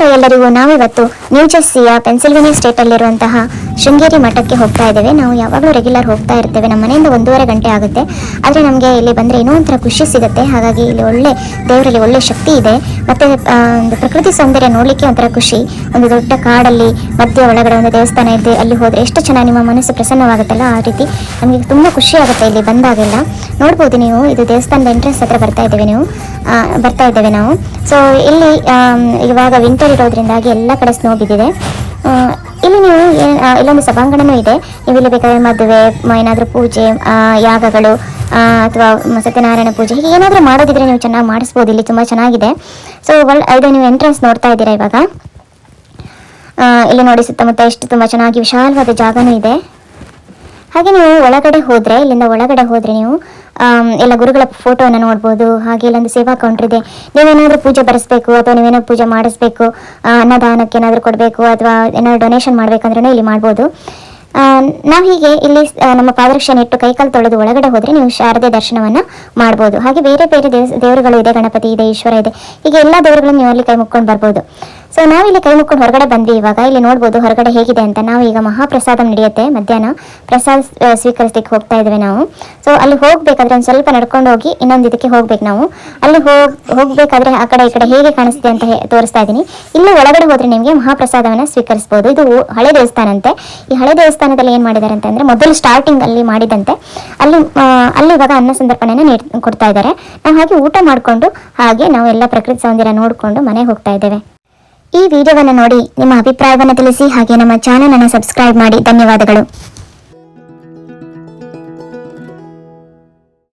ನಮಸ್ಕಾರ ಎಲ್ಲರಿಗೂ. ನಾವಿವತ್ತು ನ್ಯೂ ಜೆರ್ಸಿಯ ಪೆನ್ಸಿಲ್ವೇನಿಯಾ ಸ್ಟೇಟಲ್ಲಿರುವಂತಹ ಶೃಂಗೇರಿ ಮಠಕ್ಕೆ ಹೋಗ್ತಾ ಇದ್ದೇವೆ. ನಾವು ಯಾವಾಗಲೂ ರೆಗ್ಯುಲರ್ ಹೋಗ್ತಾ ಇರ್ತೇವೆ. ನಮ್ಮ ಮನೆಯಿಂದ ಒಂದೂವರೆ ಗಂಟೆ ಆಗುತ್ತೆ. ಆದರೆ ನಮಗೆ ಇಲ್ಲಿ ಬಂದರೆ ಏನೋ ಒಂಥರ ಖುಷಿ ಸಿಗುತ್ತೆ. ಹಾಗಾಗಿ ಇಲ್ಲಿ ಒಳ್ಳೆ ದೇವರಲ್ಲಿ ಒಳ್ಳೆ ಶಕ್ತಿ ಇದೆ. ಮತ್ತು ಒಂದು ಪ್ರಕೃತಿ ಸೌಂದರ್ಯ ನೋಡಲಿಕ್ಕೆ ಒಂಥರ ಖುಷಿ. ಒಂದು ದೊಡ್ಡ ಕಾಡಲ್ಲಿ ಮಧ್ಯ ಒಳಗಡೆ ಒಂದು ದೇವಸ್ಥಾನ ಇದೆ. ಅಲ್ಲಿ ಹೋದರೆ ಎಷ್ಟು ಚೆನ್ನಾಗಿ ನಿಮ್ಮ ಮನಸ್ಸು ಪ್ರಸನ್ನವಾಗುತ್ತಲ್ಲ ಆ ರೀತಿ. ನಮಗೆ ತುಂಬ ಖುಷಿ ಆಗುತ್ತೆ ಇಲ್ಲಿ ಬಂದಾಗೆಲ್ಲ. ನೋಡ್ಬೋದು ನೀವು, ಇದು ದೇವಸ್ಥಾನದ ಎಂಟ್ರೆನ್ಸ್ ಹತ್ರ ಬರ್ತಾ ಇದ್ದೇವೆ ನೀವು. ಬರ್ತಾ ಇದ್ದೇವೆ ನಾವು. ಸೊ ಇಲ್ಲಿ ಇವಾಗ ವಿಂಟರ್ ಇರೋದ್ರಿಂದಾಗಿ ಎಲ್ಲ ಕಡೆ ಸ್ನೋ ಬಿದ್ದಿದೆ. ಇಲ್ಲಿ ನೀವು ಇಲ್ಲೊಂದು ಸಭಾಂಗಣನೂ ಇದೆ. ನೀವು ಇಲ್ಲಿ ಬೇಕಾದ್ರೆ ಮದುವೆ ಏನಾದರೂ ಪೂಜೆ ಯಾಗಗಳು ಅಥವಾ ಸತ್ಯನಾರಾಯಣ ಪೂಜೆ, ಹೀಗೆ ಏನಾದರೂ ಮಾಡೋದಿದ್ರೆ ನೀವು ಚೆನ್ನಾಗಿ ಮಾಡಿಸ್ಬೋದು. ಇಲ್ಲಿ ತುಂಬ ಚೆನ್ನಾಗಿದೆ. ಸೊ ಒಳ್, ಇದು ನೀವು ಎಂಟ್ರೆನ್ಸ್ ನೋಡ್ತಾ ಇದ್ದೀರಾ ಇವಾಗ? ಇಲ್ಲಿ ನೋಡಿ ಸುತ್ತಮುತ್ತ ಎಷ್ಟು ತುಂಬ ಚೆನ್ನಾಗಿ ವಿಶಾಲವಾದ ಜಾಗನೂ ಇದೆ. ಹಾಗೆ ನೀವು ಒಳಗಡೆ ಹೋದರೆ, ಇಲ್ಲಿಂದ ಒಳಗಡೆ ಹೋದರೆ ನೀವು ಎಲ್ಲ ಗುರುಗಳ ಫೋಟೋವನ್ನು ನೋಡ್ಬೋದು, ಹಾಗೆ ಇಲ್ಲೊಂದು ಸೇವಾ ಕೌಂಟರ್ ಇದೆ. ನೀವೇನಾದರೂ ಪೂಜೆ ಬರೆಸ್ಬೇಕು, ಅಥವಾ ನೀವೇನೋ ಪೂಜೆ ಮಾಡಿಸ್ಬೇಕು ಅನ್ನದಾನಕ್ಕೆ ಏನಾದರೂ ಕೊಡಬೇಕು, ಅಥವಾ ಏನಾದರೂ ಡೊನೇಷನ್ ಮಾಡಬೇಕಂದ್ರೂ ಇಲ್ಲಿ ಮಾಡ್ಬೋದು. ನಾವು ಹೀಗೆ ಇಲ್ಲಿ ನಮ್ಮ ಪಾದರ್ಶನ ಇಟ್ಟು ಕೈಕಾಲು ತೊಳೆದು ಒಳಗಡೆ ಹೋದರೆ ನೀವು ಶಾರದೆ ದರ್ಶನವನ್ನು ಮಾಡ್ಬೋದು. ಹಾಗೆ ಬೇರೆ ಬೇರೆ ದೇವ ದೇವರುಗಳು ಇದೆ, ಗಣಪತಿ ಇದೆ, ಈಶ್ವರ ಇದೆ. ಹೀಗೆ ಎಲ್ಲ ದೇವರುಗಳನ್ನು ನೀವು ಅಲ್ಲಿ ಕೈ ಮುಕ್ಕೊಂಡು ಬರ್ಬೋದು. ಸೊ ನಾವಿಲ್ಲಿ ಕೈ ಮುಕ್ಕೊಂಡು ಹೊರಗಡೆ ಬಂದ್ವಿ. ಇವಾಗ ಇಲ್ಲಿ ನೋಡ್ಬೋದು ಹೊರಗಡೆ ಹೇಗಿದೆ ಅಂತ. ನಾವು ಈಗ ಮಹಾಪ್ರಸಾದ ನಡೆಯುತ್ತೆ ಮಧ್ಯಾಹ್ನ. ಪ್ರಸಾದ ಸ್ವೀಕರಿಸಲಿಕ್ಕೆ ಹೋಗ್ತಾ ಇದ್ದೇವೆ ನಾವು. ಸೊ ಅಲ್ಲಿ ಹೋಗ್ಬೇಕಾದ್ರೆ ಒಂದು ಸ್ವಲ್ಪ ನಡ್ಕೊಂಡು ಹೋಗಿ ಇನ್ನೊಂದು ಇದಕ್ಕೆ ಹೋಗ್ಬೇಕು ನಾವು. ಅಲ್ಲಿ ಹೋಗ್, ಹೋಗ್ಬೇಕಾದ್ರೆ ಆ ಕಡೆ ಈ ಕಡೆ ಹೇಗೆ ಕಾಣಿಸ್ತಿದೆ ಅಂತ ತೋರಿಸ್ತಾ ಇದ್ದೀನಿ. ಇಲ್ಲಿ ಒಳಗಡೆ ಹೋದ್ರೆ ನಿಮಗೆ ಮಹಾಪ್ರಸಾದವನ್ನು ಸ್ವೀಕರಿಸಬಹುದು ಇದು ಹಳೆ ದೇವಸ್ಥಾನ ಅಂತೆ ಈ ಹಳೆ ದೇವಸ್ಥಾನದಲ್ಲಿ ಏನು ಮಾಡಿದ್ದಾರೆ ಅಂತಂದ್ರೆ ಮೊದಲು ಸ್ಟಾರ್ಟಿಂಗ್ ಅಲ್ಲಿ ಮಾಡಿದಂತೆ. ಅಲ್ಲಿ ಅಲ್ಲಿ ಇವಾಗ ಅನ್ನ ಸಂದರ್ಪಣೆನ ನೀಡ್, ಕೊಡ್ತಾ ಇದ್ದಾರೆ. ನಾವು ಹಾಗೆ ಊಟ ಮಾಡಿಕೊಂಡು ಹಾಗೆ ನಾವು ಎಲ್ಲ ಪ್ರಕೃತಿ ಸೌಂದರ್ಯ ನೋಡಿಕೊಂಡು ಮನೆಗೆ ಹೋಗ್ತಾ ಇದ್ದೇವೆ. ಈ ವಿಡಿಯೋವನ್ನು ನೋಡಿ ನಿಮ್ಮ ಅಭಿಪ್ರಾಯವನ್ನು ತಿಳಿಸಿ ಹಾಗೆ ನಮ್ಮ ಚಾನೆಲ್ ಅನ್ನು ಸಬ್ಸ್ಕ್ರೈಬ್ ಮಾಡಿ. ಧನ್ಯವಾದಗಳು.